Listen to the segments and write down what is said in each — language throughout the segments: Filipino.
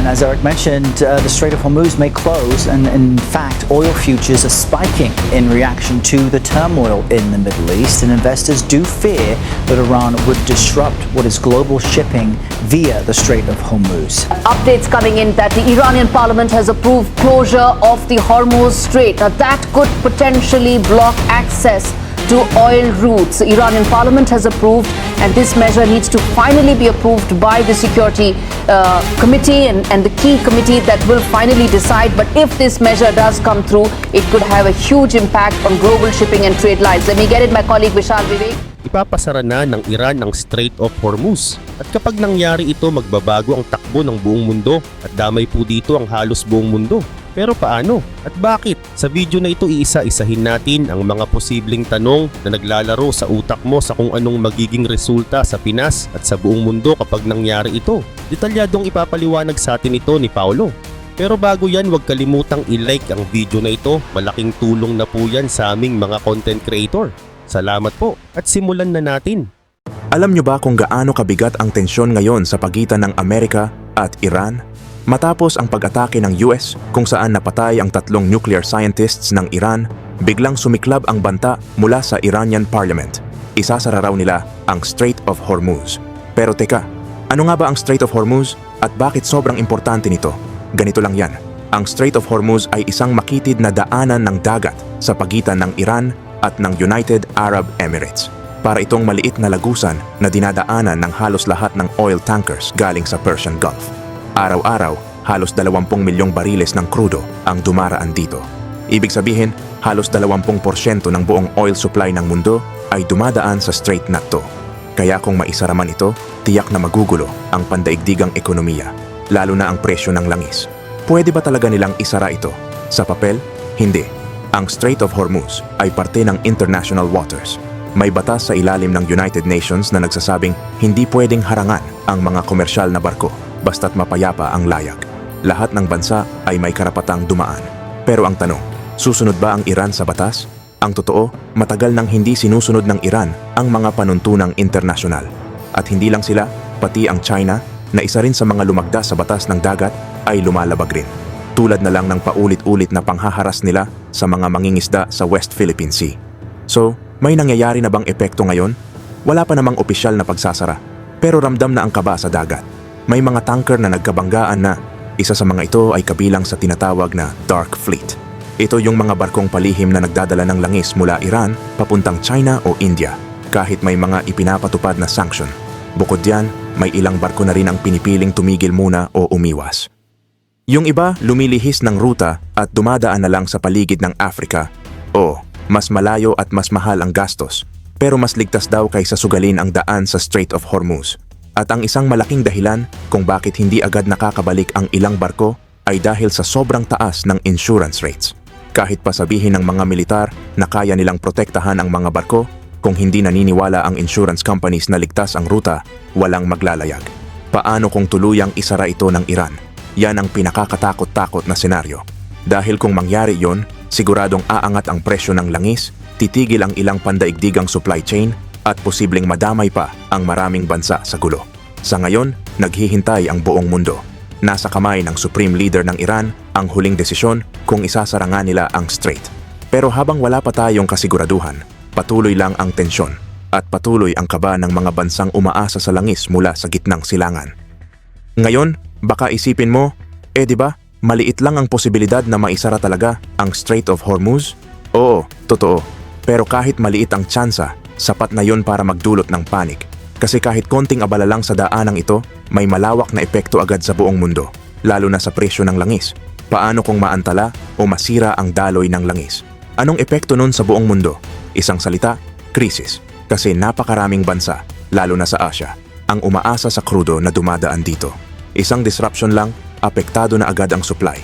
And as Eric mentioned, uh, the Strait of Hormuz may close, and in fact, oil futures are spiking in reaction to the turmoil in the Middle East. And investors do fear that Iran would disrupt what is global shipping via the Strait of Hormuz. Updates coming in that the Iranian parliament has approved closure of the Hormuz Strait. Now, that could potentially block access to oil routes. Iranian parliament has approved, and this measure needs to finally be approved by the Security uh, Committee and, and the key committee that will finally decide. But if this measure does come through, it could have a huge impact on global shipping and trade lines. Let me get it, my colleague Vishal Vivek. Ipapasara na ng Iran ang Strait of Hormuz. At kapag nangyari ito, magbabago ang takbo ng buong mundo at damay po dito ang halos buong mundo. Pero paano? At bakit? Sa video na ito iisa-isahin natin ang mga posibleng tanong na naglalaro sa utak mo sa kung anong magiging resulta sa Pinas at sa buong mundo kapag nangyari ito. Detalyadong ipapaliwanag sa atin ito ni Paolo. Pero bago yan, huwag kalimutang i-like ang video na ito. Malaking tulong na po yan sa aming mga content creator. Salamat po at simulan na natin. Alam nyo ba kung gaano kabigat ang tensyon ngayon sa pagitan ng Amerika at Iran? Matapos ang pag-atake ng US kung saan napatay ang tatlong nuclear scientists ng Iran, biglang sumiklab ang banta mula sa Iranian parliament. Isasara raw nila ang Strait of Hormuz. Pero teka, ano nga ba ang Strait of Hormuz at bakit sobrang importante nito? Ganito lang yan. Ang Strait of Hormuz ay isang makitid na daanan ng dagat sa pagitan ng Iran at ng United Arab Emirates para itong maliit na lagusan na dinadaanan ng halos lahat ng oil tankers galing sa Persian Gulf. Araw-araw, halos 20 milyong bariles ng krudo ang dumaraan dito. Ibig sabihin, halos 20% ng buong oil supply ng mundo ay dumadaan sa strait na to. Kaya kung maisara man ito, tiyak na magugulo ang pandaigdigang ekonomiya, lalo na ang presyo ng langis. Pwede ba talaga nilang isara ito? Sa papel, hindi. Ang Strait of Hormuz ay parte ng international waters. May batas sa ilalim ng United Nations na nagsasabing hindi pwedeng harangan ang mga komersyal na barko basta't mapayapa ang layag. Lahat ng bansa ay may karapatang dumaan. Pero ang tanong, susunod ba ang Iran sa batas? Ang totoo, matagal nang hindi sinusunod ng Iran ang mga panuntunang internasyonal. At hindi lang sila, pati ang China, na isa rin sa mga lumagda sa batas ng dagat, ay lumalabag rin tulad na lang ng paulit-ulit na panghaharas nila sa mga mangingisda sa West Philippine Sea. So, may nangyayari na bang epekto ngayon? Wala pa namang opisyal na pagsasara, pero ramdam na ang kaba sa dagat. May mga tanker na nagkabanggaan na isa sa mga ito ay kabilang sa tinatawag na Dark Fleet. Ito yung mga barkong palihim na nagdadala ng langis mula Iran papuntang China o India kahit may mga ipinapatupad na sanction. Bukod diyan, may ilang barko na rin ang pinipiling tumigil muna o umiwas. Yung iba lumilihis ng ruta at dumadaan na lang sa paligid ng Africa. O, mas malayo at mas mahal ang gastos, pero mas ligtas daw kaysa sugalin ang daan sa Strait of Hormuz. At ang isang malaking dahilan kung bakit hindi agad nakakabalik ang ilang barko ay dahil sa sobrang taas ng insurance rates. Kahit pa sabihin ng mga militar na kaya nilang protektahan ang mga barko, kung hindi naniniwala ang insurance companies na ligtas ang ruta, walang maglalayag. Paano kung tuluyang isara ito ng Iran? Yan ang pinakakatakot-takot na senaryo. Dahil kung mangyari yon, siguradong aangat ang presyo ng langis, titigil ang ilang pandaigdigang supply chain, at posibleng madamay pa ang maraming bansa sa gulo. Sa ngayon, naghihintay ang buong mundo. Nasa kamay ng Supreme Leader ng Iran ang huling desisyon kung isasara nga nila ang strait. Pero habang wala pa tayong kasiguraduhan, patuloy lang ang tensyon at patuloy ang kaba ng mga bansang umaasa sa langis mula sa gitnang silangan. Ngayon, baka isipin mo, eh di ba, maliit lang ang posibilidad na maisara talaga ang Strait of Hormuz? Oo, totoo. Pero kahit maliit ang tsansa, sapat na yon para magdulot ng panik. Kasi kahit konting abala lang sa daanang ito, may malawak na epekto agad sa buong mundo, lalo na sa presyo ng langis. Paano kung maantala o masira ang daloy ng langis? Anong epekto nun sa buong mundo? Isang salita, krisis. Kasi napakaraming bansa, lalo na sa Asia, ang umaasa sa krudo na dumadaan dito. Isang disruption lang, apektado na agad ang supply.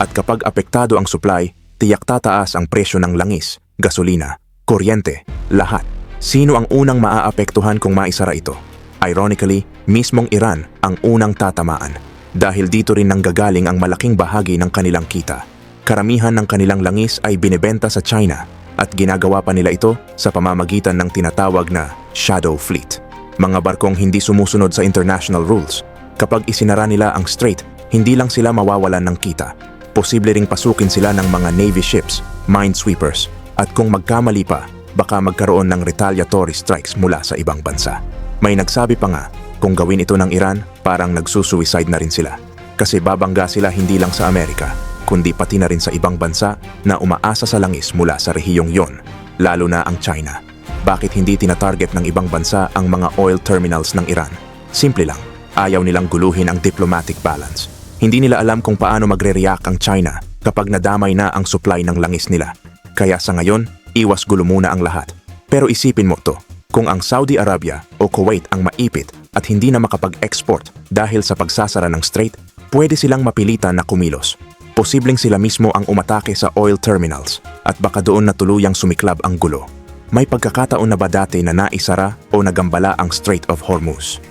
At kapag apektado ang supply, tiyak tataas ang presyo ng langis, gasolina, kuryente, lahat. Sino ang unang maaapektuhan kung maisara ito? Ironically, mismong Iran ang unang tatamaan dahil dito rin nanggagaling ang malaking bahagi ng kanilang kita. Karamihan ng kanilang langis ay binebenta sa China at ginagawa pa nila ito sa pamamagitan ng tinatawag na shadow fleet. Mga barkong hindi sumusunod sa international rules. Kapag isinara nila ang strait, hindi lang sila mawawalan ng kita. Posible ring pasukin sila ng mga Navy ships, minesweepers, at kung magkamali pa, baka magkaroon ng retaliatory strikes mula sa ibang bansa. May nagsabi pa nga, kung gawin ito ng Iran, parang nagsusuicide na rin sila. Kasi babangga sila hindi lang sa Amerika, kundi pati na rin sa ibang bansa na umaasa sa langis mula sa rehiyong yon, lalo na ang China. Bakit hindi tinatarget ng ibang bansa ang mga oil terminals ng Iran? Simple lang, ayaw nilang guluhin ang diplomatic balance. Hindi nila alam kung paano magre-react ang China kapag nadamay na ang supply ng langis nila. Kaya sa ngayon, iwas gulo muna ang lahat. Pero isipin mo to, kung ang Saudi Arabia o Kuwait ang maipit at hindi na makapag-export dahil sa pagsasara ng strait, pwede silang mapilitan na kumilos. Posibleng sila mismo ang umatake sa oil terminals at baka doon na tuluyang sumiklab ang gulo. May pagkakataon na ba dati na naisara o nagambala ang Strait of Hormuz?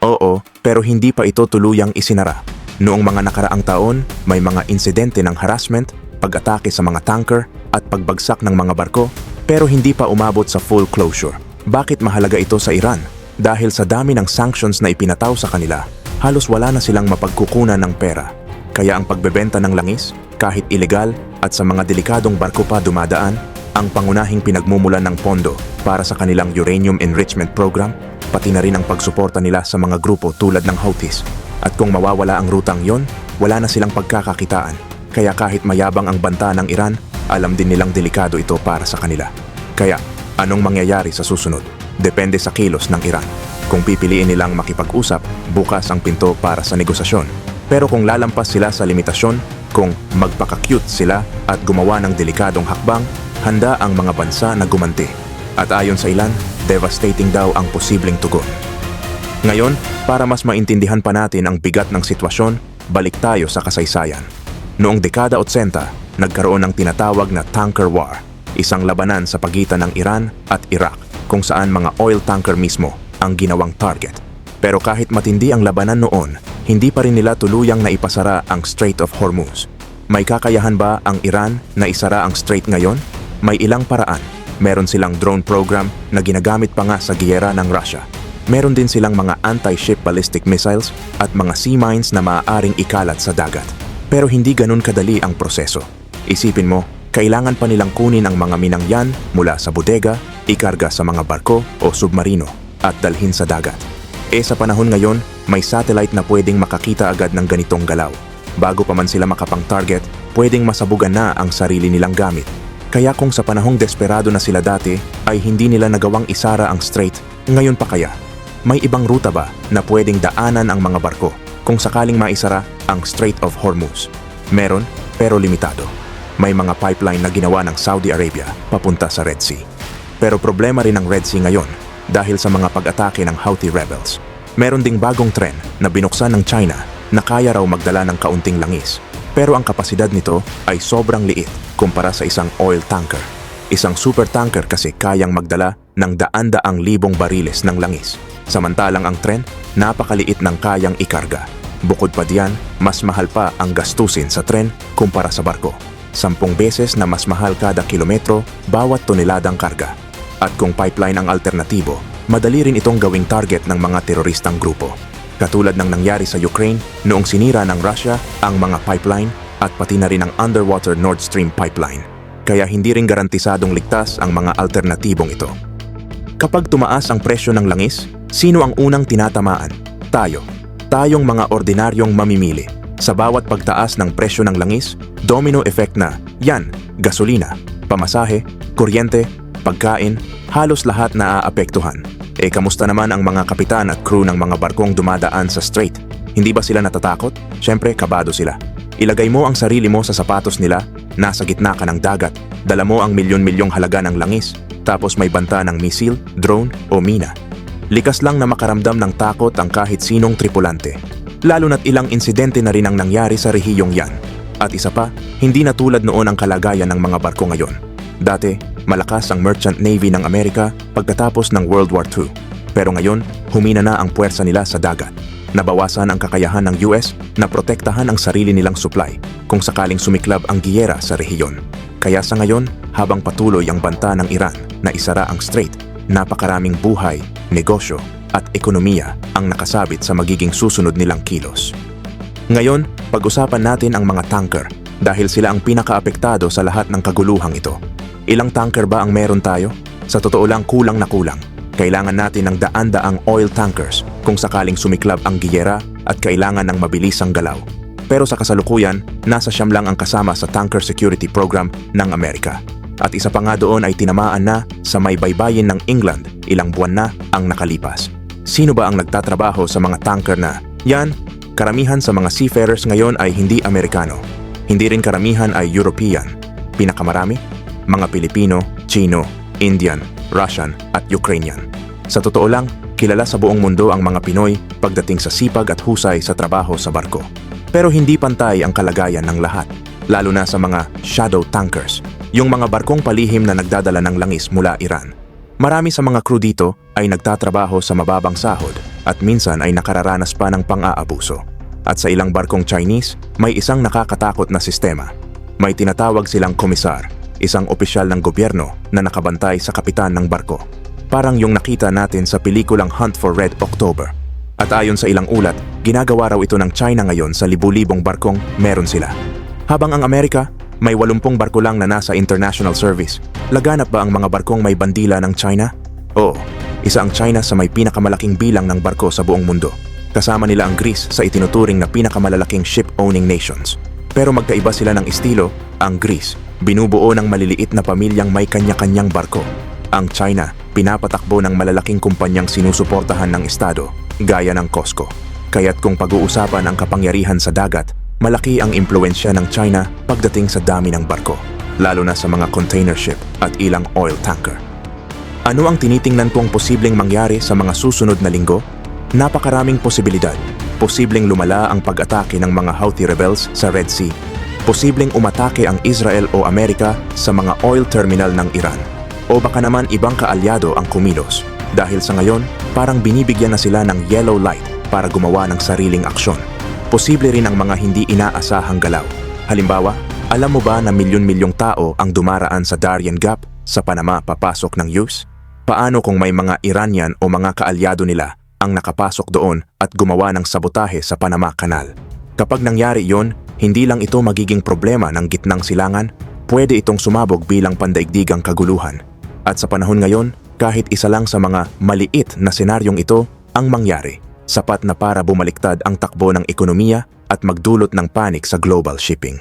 Oo, pero hindi pa ito tuluyang isinara. Noong mga nakaraang taon, may mga insidente ng harassment, pag-atake sa mga tanker at pagbagsak ng mga barko, pero hindi pa umabot sa full closure. Bakit mahalaga ito sa Iran? Dahil sa dami ng sanctions na ipinataw sa kanila, halos wala na silang mapagkukunan ng pera. Kaya ang pagbebenta ng langis, kahit ilegal at sa mga delikadong barko pa dumadaan, ang pangunahing pinagmumulan ng pondo para sa kanilang uranium enrichment program, pati na rin ang pagsuporta nila sa mga grupo tulad ng Houthis. At kung mawawala ang rutang yon, wala na silang pagkakakitaan. Kaya kahit mayabang ang banta ng Iran, alam din nilang delikado ito para sa kanila. Kaya, anong mangyayari sa susunod? Depende sa kilos ng Iran. Kung pipiliin nilang makipag-usap, bukas ang pinto para sa negosasyon. Pero kung lalampas sila sa limitasyon, kung magpaka-cute sila at gumawa ng delikadong hakbang, handa ang mga bansa na gumanti. At ayon sa ilan, devastating daw ang posibleng tugon. Ngayon, para mas maintindihan pa natin ang bigat ng sitwasyon, balik tayo sa kasaysayan. Noong dekada 80, nagkaroon ng tinatawag na tanker war, isang labanan sa pagitan ng Iran at Iraq kung saan mga oil tanker mismo ang ginawang target. Pero kahit matindi ang labanan noon, hindi pa rin nila tuluyang naipasara ang Strait of Hormuz. May kakayahan ba ang Iran na isara ang strait ngayon? May ilang paraan. Meron silang drone program na ginagamit pa nga sa giyera ng Russia. Meron din silang mga anti-ship ballistic missiles at mga sea mines na maaaring ikalat sa dagat. Pero hindi ganun kadali ang proseso. Isipin mo, kailangan pa nilang kunin ang mga minangyan mula sa bodega, ikarga sa mga barko o submarino at dalhin sa dagat. E sa panahon ngayon, may satellite na pwedeng makakita agad ng ganitong galaw. Bago pa man sila makapang-target, pwedeng masabugan na ang sarili nilang gamit. Kaya kung sa panahong desperado na sila dati ay hindi nila nagawang isara ang strait, ngayon pa kaya? May ibang ruta ba na pwedeng daanan ang mga barko kung sakaling maisara ang Strait of Hormuz? Meron, pero limitado. May mga pipeline na ginawa ng Saudi Arabia papunta sa Red Sea. Pero problema rin ang Red Sea ngayon dahil sa mga pag-atake ng Houthi rebels. Meron ding bagong tren na binuksan ng China na kaya raw magdala ng kaunting langis. Pero ang kapasidad nito ay sobrang liit kumpara sa isang oil tanker. Isang super tanker kasi kayang magdala ng daan-daang libong bariles ng langis. Samantalang ang tren, napakaliit ng kayang ikarga. Bukod pa diyan, mas mahal pa ang gastusin sa tren kumpara sa barko. Sampung beses na mas mahal kada kilometro bawat toneladang karga. At kung pipeline ang alternatibo, madali rin itong gawing target ng mga teroristang grupo. Katulad ng nangyari sa Ukraine noong sinira ng Russia ang mga pipeline at pati na rin ang underwater Nord Stream pipeline. Kaya hindi rin garantisadong ligtas ang mga alternatibong ito. Kapag tumaas ang presyo ng langis, sino ang unang tinatamaan? Tayo. Tayong mga ordinaryong mamimili. Sa bawat pagtaas ng presyo ng langis, domino effect na, yan, gasolina, pamasahe, kuryente, pagkain, halos lahat na aapektuhan. Eh kamusta naman ang mga kapitan at crew ng mga barkong dumadaan sa strait? Hindi ba sila natatakot? Siyempre, kabado sila. Ilagay mo ang sarili mo sa sapatos nila, nasa gitna ka ng dagat, dala mo ang milyon-milyong halaga ng langis, tapos may banta ng misil, drone o mina. Likas lang na makaramdam ng takot ang kahit sinong tripulante. Lalo na't ilang insidente na rin ang nangyari sa rehiyong yan. At isa pa, hindi na tulad noon ang kalagayan ng mga barko ngayon. Dati, malakas ang Merchant Navy ng Amerika pagkatapos ng World War II. Pero ngayon, humina na ang puwersa nila sa dagat. Nabawasan ang kakayahan ng US na protektahan ang sarili nilang supply kung sakaling sumiklab ang giyera sa rehiyon. Kaya sa ngayon, habang patuloy ang banta ng Iran na isara ang strait, napakaraming buhay, negosyo at ekonomiya ang nakasabit sa magiging susunod nilang kilos. Ngayon, pag-usapan natin ang mga tanker dahil sila ang pinakaapektado sa lahat ng kaguluhang ito. Ilang tanker ba ang meron tayo? Sa totoo lang kulang na kulang. Kailangan natin ng daan-daang oil tankers kung sakaling sumiklab ang giyera at kailangan ng mabilisang galaw. Pero sa kasalukuyan, nasa siyam lang ang kasama sa Tanker Security Program ng Amerika. At isa pa nga doon ay tinamaan na sa may baybayin ng England ilang buwan na ang nakalipas. Sino ba ang nagtatrabaho sa mga tanker na? Yan, karamihan sa mga seafarers ngayon ay hindi Amerikano. Hindi rin karamihan ay European. Pinakamarami? Mga Pilipino, Chino, Indian, Russian at Ukrainian. Sa totoo lang, kilala sa buong mundo ang mga Pinoy pagdating sa sipag at husay sa trabaho sa barko. Pero hindi pantay ang kalagayan ng lahat, lalo na sa mga shadow tankers, yung mga barkong palihim na nagdadala ng langis mula Iran. Marami sa mga crew dito ay nagtatrabaho sa mababang sahod at minsan ay nakararanas pa ng pang-aabuso. At sa ilang barkong Chinese, may isang nakakatakot na sistema. May tinatawag silang komisar, isang opisyal ng gobyerno na nakabantay sa kapitan ng barko. Parang yung nakita natin sa pelikulang Hunt for Red October. At ayon sa ilang ulat, ginagawa raw ito ng China ngayon sa libu-libong barkong meron sila. Habang ang Amerika, may 80 barko lang na nasa international service. Laganap ba ang mga barkong may bandila ng China? Oo, isa ang China sa may pinakamalaking bilang ng barko sa buong mundo. Kasama nila ang Greece sa itinuturing na pinakamalalaking ship-owning nations. Pero magkaiba sila ng estilo, ang Greece, binubuo ng maliliit na pamilyang may kanya-kanyang barko. Ang China, pinapatakbo ng malalaking kumpanyang sinusuportahan ng Estado, gaya ng COSCO. Kaya't kung pag-uusapan ang kapangyarihan sa dagat, malaki ang impluensya ng China pagdating sa dami ng barko, lalo na sa mga container ship at ilang oil tanker. Ano ang tinitingnan kong posibleng mangyari sa mga susunod na linggo? Napakaraming posibilidad. Posibleng lumala ang pag-atake ng mga Houthi rebels sa Red Sea. Posibleng umatake ang Israel o Amerika sa mga oil terminal ng Iran. O baka naman ibang kaalyado ang kumilos. Dahil sa ngayon, parang binibigyan na sila ng yellow light para gumawa ng sariling aksyon. Posible rin ang mga hindi inaasahang galaw. Halimbawa, alam mo ba na milyon-milyong tao ang dumaraan sa Darien Gap sa Panama papasok ng US? Paano kung may mga Iranian o mga kaalyado nila ang nakapasok doon at gumawa ng sabotahe sa Panama Canal? Kapag nangyari yon, hindi lang ito magiging problema ng gitnang silangan, pwede itong sumabog bilang pandaigdigang kaguluhan. At sa panahon ngayon, kahit isa lang sa mga maliit na senaryong ito ang mangyari, sapat na para bumaliktad ang takbo ng ekonomiya at magdulot ng panik sa global shipping.